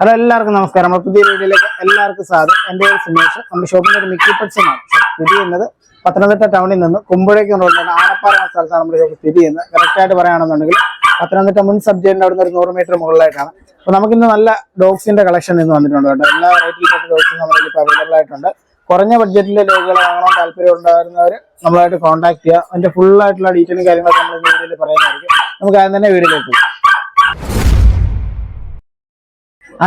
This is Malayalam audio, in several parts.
ഹലോ എല്ലാവർക്കും നമസ്കാരം. നമ്മുടെ പുതിയ വീഡിയോയിലേക്ക് എല്ലാവർക്കും സ്വാഗതം. എന്റെ പേര് സുമേഷ്. നമ്മുടെ ഷോപ്പിന്റെ ഒരു മിക്കി പച്ചമാണ് സ്ഥിതി ചെയ്യുന്നത് പത്തനംതിട്ട ടൗണിൽ നിന്ന് കുമ്പഴേക്ക് റോഡിലാണ് ആനപ്പാറ എന്ന സ്ഥലത്താണ് നമ്മുടെ ഷോപ്പ് സ്ഥിതി ചെയ്യുന്നത്. കറക്റ്റായിട്ട് പറയുകയാണെന്നുണ്ടെങ്കിൽ പത്തനംതിട്ട മുൻ സബ് ജയിലിന്റെ അവിടെ നിന്ന് ഒരു നൂറ് മീറ്റർ മുകളിലായിട്ടാണ്. അപ്പോൾ നമുക്കിന്ന് നല്ല ഡോഗ്സിന്റെ കളക്ഷൻ ഇന്ന് വന്നിട്ടുണ്ട് കേട്ടോ. എല്ലാ വെറൈറ്റിയിൽപ്പെട്ട ഡോഗ്സും നമ്മുടെ ഇപ്പോൾ അവൈലബിൾ ആയിട്ടുണ്ട്. കുറഞ്ഞ ബഡ്ജറ്റിലെ ഡോഗുകൾ വാങ്ങണം താല്പര്യം ഉണ്ടായിരുന്നവർ നമ്മളായിട്ട് കോൺടാക്ട് ചെയ്യുക. അതിന്റെ ഫുൾ ആയിട്ടുള്ള ഡീറ്റെയിലും കാര്യങ്ങളൊക്കെ നമ്മൾ വീഡിയോയിൽ പറയാനായിരിക്കും നമുക്ക് ആദ്യം തന്നെ വീഡിയോയിലേക്ക് പോകാം.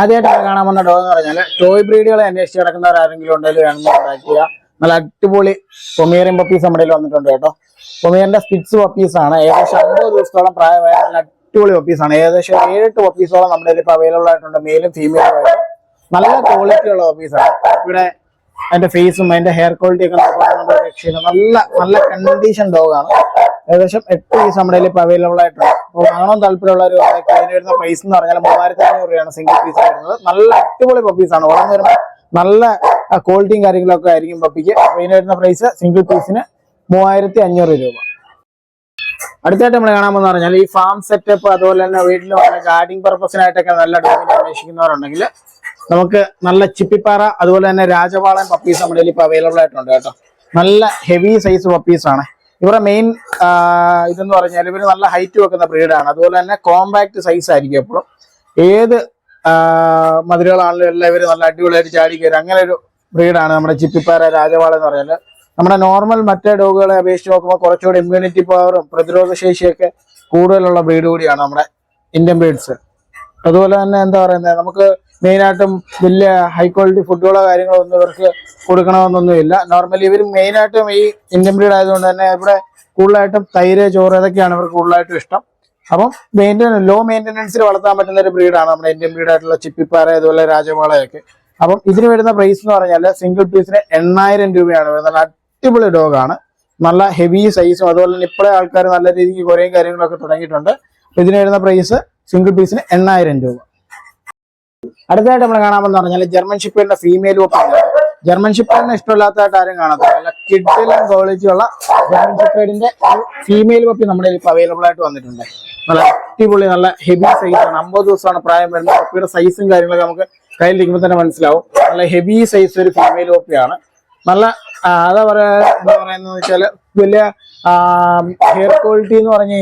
ആദ്യമായിട്ട് കാണാൻ വന്ന ഡോഗ് എന്ന് പറഞ്ഞാൽ ടോയ് ബ്രീഡുകളെ അന്വേഷിച്ച് കിടക്കുന്നവർ ആരെങ്കിലും ഉണ്ടെങ്കിൽ വേണമെന്ന് കോൺടാക്ട് ചെയ്യുക നല്ല അടിപൊളി പൊമേറിയൻ പപ്പീസ് നമ്മുടെ വന്നിട്ടുണ്ട് കേട്ടോ. പൊമീറിന്റെ സ്പിറ്റ്സ് പപ്പീസ് ആണ്. ഏകദേശം അമ്പത് ദിവസത്തോളം പ്രായമായ നല്ല അടിപൊളി പപ്പീസ് ആണ്. ഏകദേശം ഏഴെട്ട് പപ്പീസോളം നമ്മുടെ ഇപ്പൊ അവൈലബിൾ ആയിട്ടുണ്ട്. മെയിലും ഫീമെയിലും ആയിട്ട്. നല്ല ക്വാളിറ്റി ഉള്ള പപ്പീസ് ആണ്. ഇവിടെ അതിന്റെ ഫേസും അതിന്റെ ഹെയർ ക്വാളിറ്റി ഒക്കെ രക്ഷയില്ല നല്ല നല്ല കണ്ടീഷൻ ഡോഗാണ് ഏകദേശം എട്ട് പീസ് നമ്മുടെ ഇപ്പൊ അവൈലബിൾ ആയിട്ടുണ്ട്. അപ്പോൾ വാങ്ങണം താല്പര്യമുള്ളവർ അതിന് വരുന്ന എന്ന് പറഞ്ഞാൽ മൂവായിരത്തി അഞ്ഞൂറ് രൂപയാണ് സിംഗിൾ പീസ് വരുന്നത്. നല്ല അടിപൊളി പപ്പീസ് ആണ്. വളർന്നു വരുമ്പോൾ നല്ല ക്വാളിറ്റിയും കാര്യങ്ങളൊക്കെ ആയിരിക്കും പപ്പിക്ക് അപ്പോൾ ഇതിന് വരുന്ന പ്രൈസ് സിംഗിൾ പീസിന് മൂവായിരത്തി അഞ്ഞൂറ് രൂപ. അടുത്തായിട്ട് നമ്മൾ കാണാമെന്ന് പറഞ്ഞാൽ ഈ ഫാം സെറ്റപ്പ് അതുപോലെ തന്നെ വീട്ടിൽ ഗാർഡിംഗ് പർപ്പസിനായിട്ടൊക്കെ നല്ല ഡോഗിനെ അന്വേഷിക്കുന്നവരുണ്ടെങ്കിൽ നമുക്ക് നല്ല ചിപ്പിപ്പാറ അതുപോലെ തന്നെ രാജവാളൻ പപ്പീസ് നമ്മുടെ ഇപ്പൊ അവൈലബിൾ ആയിട്ടുണ്ട് കേട്ടോ. നല്ല ഹെവി സൈസ് പപ്പീസ് ആണ്. ഇവരുടെ മെയിൻ ഇതെന്ന് പറഞ്ഞാൽ ഇവർ നല്ല ഹൈറ്റ് വെക്കുന്ന ബ്രീഡാണ് അതുപോലെ തന്നെ കോമ്പാക്ട് സൈസ് ആയിരിക്കും എപ്പോഴും. ഏത് മധുരകളാണല്ലോ എല്ലാം ഇവർ നല്ല അടിപൊളിയായിട്ട് ചാടി അങ്ങനെ ഒരു ബ്രീഡാണ് നമ്മുടെ ചിപ്പിപ്പാറ രാജവാള എന്ന് പറഞ്ഞാൽ നമ്മുടെ നോർമൽ മറ്റേ ഡോഗുകളെ അപേക്ഷിച്ച് നോക്കുമ്പോൾ കുറച്ചുകൂടി ഇമ്മ്യൂണിറ്റി പവറും പ്രതിരോധ ശേഷിയൊക്കെ കൂടുതലുള്ള ബ്രീഡ് കൂടിയാണ് നമ്മുടെ ഇന്ത്യൻ ബ്രീഡ്സ് അതുപോലെ തന്നെ എന്താ പറയുന്നത് നമുക്ക് മെയിനായിട്ടും വലിയ ഹൈ ക്വാളിറ്റി ഫുഡുകളോ കാര്യങ്ങളോ ഒന്നും ഇവർക്ക് കൊടുക്കണമെന്നൊന്നുമില്ല. നോർമലി ഇവർ മെയിനായിട്ടും ഈ ഇന്ത്യൻ ബ്രീഡ് ആയതുകൊണ്ട് തന്നെ ഇവിടെ കൂടുതലായിട്ടും തൈര് ചോറ് ഇതൊക്കെയാണ് ഇവർക്ക് കൂടുതലായിട്ടും ഇഷ്ടം. അപ്പം മെയിന്റെ ലോ മെയിന്റനൻസിൽ വളർത്താൻ പറ്റുന്ന ഒരു ബ്രീഡാണ് നമ്മുടെ ഇന്ത്യൻ ബ്രീഡായിട്ടുള്ള ചിപ്പിപ്പാറ അതുപോലെ രാജവാളയൊക്കെ അപ്പം ഇതിന് വരുന്ന പ്രൈസ് എന്ന് പറഞ്ഞാൽ സിംഗിൾ പീസിന് എണ്ണായിരം രൂപയാണ് വരുന്നത്. അടിപൊളി ഡോഗാണ് നല്ല ഹെവി സൈസും അതുപോലെ തന്നെ ഇപ്പോഴേ ആൾക്കാർ നല്ല രീതിക്ക് കുറേ കാര്യങ്ങളൊക്കെ തുടങ്ങിയിട്ടുണ്ട്. ഇതിന് വരുന്ന പ്രൈസ് സിംഗിൾ പീസിന് എണ്ണായിരം രൂപ. അടുത്തതായിട്ട് നമ്മൾ കാണാമെന്ന് പറഞ്ഞാൽ ജർമ്മൻ ഷിപ്പേറിന്റെ ഫീമെയിൽ ഒപ്പാണ് ജർമ്മൻ ഷിപ്പേഡിനെ ഇഷ്ടമില്ലാത്തതായിട്ട് ആരും കാണത്തില്ല. നല്ല കിഡിലും ക്വാളിറ്റി ഉള്ള ജർമ്മൻ ഷിപ്പേഡിന്റെ ഫീമെയിൽ പപ്പി നമ്മുടെ ഇപ്പോൾ അവൈലബിൾ ആയിട്ട് വന്നിട്ടുണ്ട്. നല്ല അടിപൊളി നല്ല ഹെവി സൈസ് ആണ്. അമ്പത് ദിവസമാണ് പ്രായം വരുന്നത്. പപ്പിയുടെ സൈസും കാര്യങ്ങളൊക്കെ നമുക്ക് കയ്യിലിരിക്കുമ്പോൾ തന്നെ മനസ്സിലാവും. നല്ല ഹെവി സൈസ് ഒരു ഫീമെയിൽ പപ്പിയാണ് നല്ല അതാ പറയാ എന്താ പറയുന്നത് വെച്ചാൽ വലിയ ഹെയർ ക്വാളിറ്റി എന്ന് പറഞ്ഞു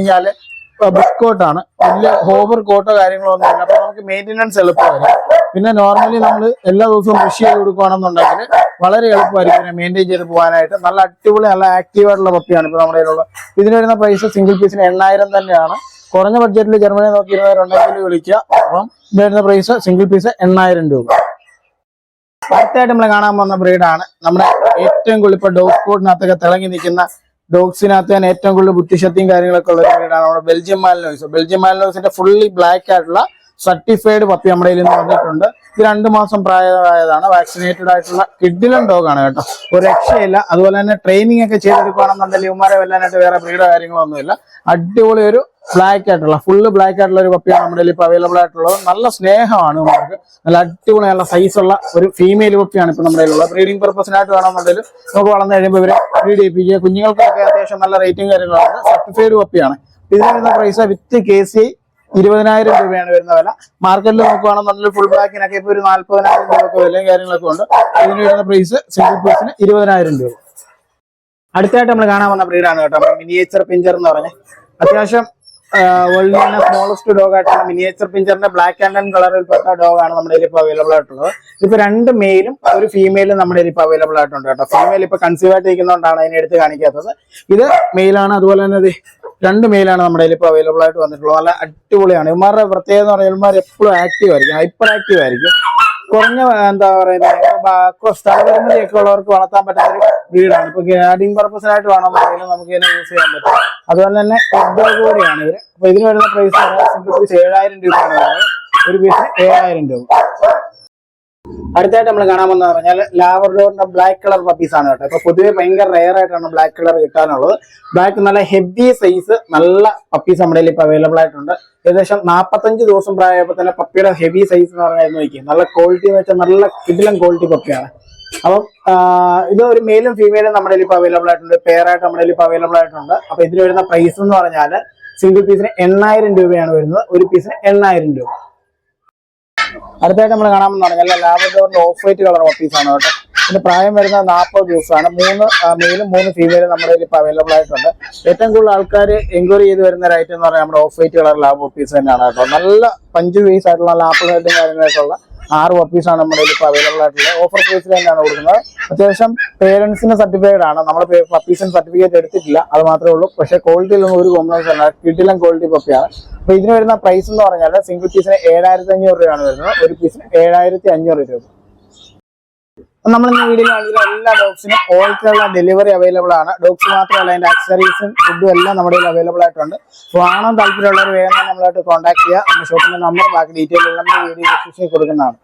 കഴിഞ്ഞാൽ ബിസ്കോട്ടാണ് വലിയ ഹോവർ കോട്ടോ കാര്യങ്ങളോ ഒന്നും ഇല്ല. അപ്പൊ നമുക്ക് മെയിന്റെനൻസ് എളുപ്പമായിരിക്കും പിന്നെ നോർമലി നമ്മൾ എല്ലാ ദിവസവും കൃഷി ചെയ്ത് കൊടുക്കുകയാണെന്നുണ്ടെങ്കിൽ വളരെ എളുപ്പമായിരിക്കും മെയിന്റെയിൻ ചെയ്ത് പോകാനായിട്ട്. നല്ല അടിപൊളി നല്ല ആക്റ്റീവ് ആയിട്ടുള്ള പപ്പിയാണ് ഇപ്പൊ നമ്മുടെ കയ്യിലുള്ള ഇതിന് വരുന്ന പ്രൈസ് സിംഗിൾ പീസിന് എണ്ണായിരം തന്നെയാണ്. കുറഞ്ഞ ബഡ്ജറ്റിൽ ജർമ്മനി നോക്കി നോക്കിയിരുന്നവരുണ്ടെങ്കിൽ വിളിക്കുക. അപ്പം വരുന്ന പ്രൈസ് സിംഗിൾ പീസ് എണ്ണായിരം രൂപ. അടുത്തായിട്ട് നമ്മൾ കാണാൻ പോകുന്ന ബ്രീഡാണ് നമ്മുടെ ഏറ്റവും കൂടുതൽ ഇപ്പൊ ഡോസ് ബോർഡിനകത്തൊക്കെ തിളങ്ങി നിൽക്കുന്ന ഡോഗ്സിനകത്ത് തന്നെ ഏറ്റവും കൂടുതൽ ബുദ്ധിശക്തിയും കാര്യങ്ങളൊക്കെ ഉള്ള ബ്രീഡാണ് നമ്മുടെ ബെൽജിയം മാലിനോയ്സ് ബെൽജിയം മാലിനോയ്സിന്റെ ഫുള്ളി ബ്ലാക്ക് ആയിട്ടുള്ള സർട്ടിഫൈഡ് പപ്പി നമ്മുടെ കയ്യിൽ നിന്ന് വന്നിട്ടുണ്ട്. ഇത് രണ്ട് മാസം പ്രായമായതാണ്. വാക്സിനേറ്റഡ് ആയിട്ടുള്ള കിഡിലൻ ഡോഗാണ് കേട്ടോ. ഒരു രക്ഷയില്ല. അതുപോലെ തന്നെ ട്രെയിനിങ് ഒക്കെ ചെയ്തെടുക്കുകയാണെന്നുണ്ടെങ്കിൽ ഉമ്മാരെ വല്ലാനായിട്ട് വേറെ ബ്രീഡോ കാര്യങ്ങളൊന്നുമില്ല അടിപൊളി ഒരു ബ്ലാക്ക് ആയിട്ടുള്ള ഫുള്ള് ബ്ലാക്ക് ആയിട്ടുള്ള ഒരു പപ്പിയാണ് നമ്മുടെ ഇപ്പൊ അവൈലബിൾ ആയിട്ടുള്ളത്. നല്ല സ്നേഹമാണ് നമുക്ക് നല്ല അടിപൊളി നല്ല സൈസുള്ള ഒരു ഫീമെയിൽ പപ്പിയാണ് ഇപ്പൊ നമ്മുടെ ഉള്ളത് ബ്രീഡിംഗ് പർപ്പസിനായിട്ട് വേണമെന്നുണ്ടെങ്കിൽ നമുക്ക് വളർന്നു കഴിയുമ്പോൾ ഇവരെ ബ്രീഡ് ചെയ്യിപ്പിക്കുക കുഞ്ഞുങ്ങൾക്കൊക്കെ അത്യാവശ്യം നല്ല റേറ്റിംഗ് കാര്യങ്ങളാണ് സർട്ടിഫൈഡ് പപ്പിയാണ് ഇതിന് വരുന്ന പ്രൈസ് വിത്ത് കെ സി ഇരുപതിനായിരം രൂപയാണ് വരുന്ന വില. മാർക്കറ്റിൽ നോക്കുകയാണെന്നുണ്ടെങ്കിൽ ഫുൾ ബ്ലാക്കിനൊക്കെ ഇപ്പൊ ഒരു നാല്പതിനായിരം രൂപയൊക്കെ വിലയും കാര്യങ്ങളൊക്കെ ഉണ്ട്. ഇതിന് വരുന്ന പ്രൈസ് സിംഗിൾ പീസിന് ഇരുപതിനായിരം രൂപ. അടുത്തായിട്ട് നമ്മൾ കാണാൻ വന്ന ബ്രീഡാണ് കേട്ടോ. നമ്മുടെ മിനിയേച്ചർ പിഞ്ചർ എന്ന് പറഞ്ഞ്. അത്യാവശ്യം വേൾഡ് തന്നെ സ്മോളസ്റ്റ് ഡോഗ് ആയിട്ടുള്ള മിനിയേച്ചർ പിഞ്ചറിന്റെ ബ്ലാക്ക് ആൻഡ് ആൻഡ് കളറിൽപ്പെട്ട ആണ് നമ്മുടെ കയ്യിൽ ഇപ്പോൾ അവൈലബിൾ ആയിട്ടുള്ളത്. ഇപ്പൊ രണ്ട് മെയിലും ഒരു ഫീമെയിലും നമ്മുടെ കയ്യിൽ ഇപ്പോൾ അവൈലബിൾ ആയിട്ടുണ്ട് കേട്ടോ. ഫീമെയിൽ ഇപ്പൊ കൺസീവ് ആയിട്ട് ഇരിക്കുന്നതുകൊണ്ടാണ് അതിനെ എടുത്ത് കാണിക്കാത്തത്. ഇത് മെയിലാണ് അതുപോലെ തന്നെ രണ്ട് മെയിലാണ് നമ്മുടെ കയ്യിൽ ഇപ്പോൾ അവൈലബിൾ ആയിട്ട് വന്നിട്ടുള്ളത്. നല്ല അടിപൊളിയാണ്. ഇവന്മാരുടെ പ്രത്യേകത എന്ന് പറഞ്ഞാൽ ഇവന്മാർ എപ്പോഴും ആക്റ്റീവ് ആയിരിക്കും. ഹൈപ്പർ ആക്റ്റീവ് ആയിരിക്കും. കുറഞ്ഞ എന്താ പറയുന്നത് സ്ഥലപരിമിതിയൊക്കെ ഉള്ളവർക്ക് വളർത്താൻ പറ്റുന്ന ഒരു ബ്രീഡാണ് ഇപ്പൊ ഗാർഡിങ് പർപ്പസിനായിട്ട് വേണമെന്നുണ്ടെങ്കിൽ നമുക്ക് ഇതിനെ യൂസ് ചെയ്യാൻ പറ്റും. അതുപോലെ തന്നെ ഫുഡ് കൂടിയാണ് ഇവർ. അപ്പൊ ഇതിന് വരുന്ന പ്രൈസ് പീസ് ഏഴായിരം രൂപയാണ്. ഒരു പീസിന് ഏഴായിരം രൂപ. അടുത്തായിട്ട് നമ്മൾ കാണാൻ കാണാമെന്ന് പറഞ്ഞാൽ ലാവർഡോറിന്റെ ബ്ലാക്ക് കളർ പപ്പീസ് ആണ് കേട്ടോ. ഇപ്പൊ പൊതുവെ ഭയങ്കര റെയർ ആയിട്ടാണ് ബ്ലാക്ക് കളർ കിട്ടാനുള്ളത്. ബ്ലാക്ക് നല്ല ഹെവി സൈസ് നല്ല പപ്പീസ് നമ്മുടെ ഇപ്പൊ അവൈലബിൾ ആയിട്ടുണ്ട്. ഏകദേശം നാൽപ്പത്തഞ്ച് ദിവസം പ്രായമായപ്പോൾ തന്നെ പപ്പിയുടെ ഹെവി സൈസ് എന്ന് പറഞ്ഞാൽ നോക്കി നല്ല ക്വാളിറ്റി എന്ന് വെച്ചാൽ നല്ല കിടിലം ക്വാളിറ്റി പപ്പിയാണ് അപ്പം ഇത് ഒരു മെയിലും ഫീമെയിലും നമ്മുടെ ഇപ്പൊ അവൈലബിൾ ആയിട്ടുണ്ട്. പെയറായിട്ട് നമ്മുടെ ഇപ്പൊ അവൈലബിൾ ആയിട്ടുണ്ട്. അപ്പൊ ഇതിന് വരുന്ന പ്രൈസ് എന്ന് പറഞ്ഞാൽ സിംഗിൾ പീസിന് എണ്ണായിരം രൂപയാണ് വരുന്നത്. ഒരു പീസിന് എണ്ണായിരം രൂപ. അടുത്തായിട്ട് നമ്മൾ കാണാമെന്ന് പറഞ്ഞാൽ ലാബറോറിന്റെ ഓഫ് വൈറ്റ് കളർ ഓഫീസാണ് കേട്ടോ. ഇതിന്റെ പ്രായം വരുന്ന നാൽപ്പത് ദിവസമാണ്. മൂന്ന് മെയിലും മൂന്ന് ഫീമെയിലും നമ്മുടെ കയ്യിൽ ഇപ്പോൾ അവൈലബിൾ ആയിട്ടുണ്ട്. ഏറ്റവും കൂടുതൽ ആൾക്കാർ എൻക്വയറി ചെയ്ത് വരുന്ന ഒരു ഐറ്റം എന്ന് പറഞ്ഞാൽ നമ്മുടെ off white colour lab puppies തന്നെയാണ് കേട്ടോ. നല്ല പഞ്ച് പീസ് ആയിട്ടുള്ള ലാപ്പ് ഹെഡും കാര്യങ്ങളായിട്ടുള്ള ആറ് ഓഫീസാണ് നമ്മുടെ ഇതിൽ ഇപ്പോൾ അവൈലബിൾ ആയിട്ടുള്ളത്. ഓഫർ പ്രൈസിൽ തന്നെയാണ് കൊടുക്കുന്നത്. അത്യാവശ്യം പേരൻസിന് സർട്ടിഫൈഡ് ആണ്. നമ്മൾ പപ്പീസിന് സർട്ടിഫിക്കറ്റ് എടുത്തിട്ടില്ല. അത് മാത്രമേ ഉള്ളൂ. പക്ഷേ ക്വാളിറ്റിയിലൊന്നും ഒരു കോംപ്ലൈൻസ് അല്ല കിട്ടിലും ക്വാളിറ്റി പപ്പിയാണ് അപ്പോൾ ഇതിന് വരുന്ന പ്രൈസ് എന്ന് പറഞ്ഞാൽ സിംഗിൾ പീസിന് ഏഴായിരത്തി അഞ്ഞൂറ് രൂപയാണ് വരുന്നത്. ഒരു പീസിന് ഏഴായിരത്തി അഞ്ഞൂറ് രൂപ. നമ്മൾ ഇന്ന് വീഡിയോയിൽ കാണിക്കുന്ന എല്ലാ ഡോഗ്സിനും ഓൾ കേരള ഡെലിവറി അവൈലബിൾ ആണ്. ഡോഗ്സ് മാത്രമല്ല അതിന്റെ അക്സറീസും ഫുഡും എല്ലാം നമ്മുടെ കയ്യിൽ അവൈലബിൾ ആയിട്ടുണ്ട്. വാങ്ങാൻ താല്പര്യമുള്ളവർ വേഗം നമ്മളായിട്ട് കോൺടാക്ട് ചെയ്യുക. നമ്മുടെ ഷോപ്പിന്റെ നമ്പർ ബാക്കി ഡീറ്റെയിൽ എല്ലാം വീഡിയോ ഡിസ്ക്രിപ്ഷനിൽ കൊടുക്കുന്നതാണ്.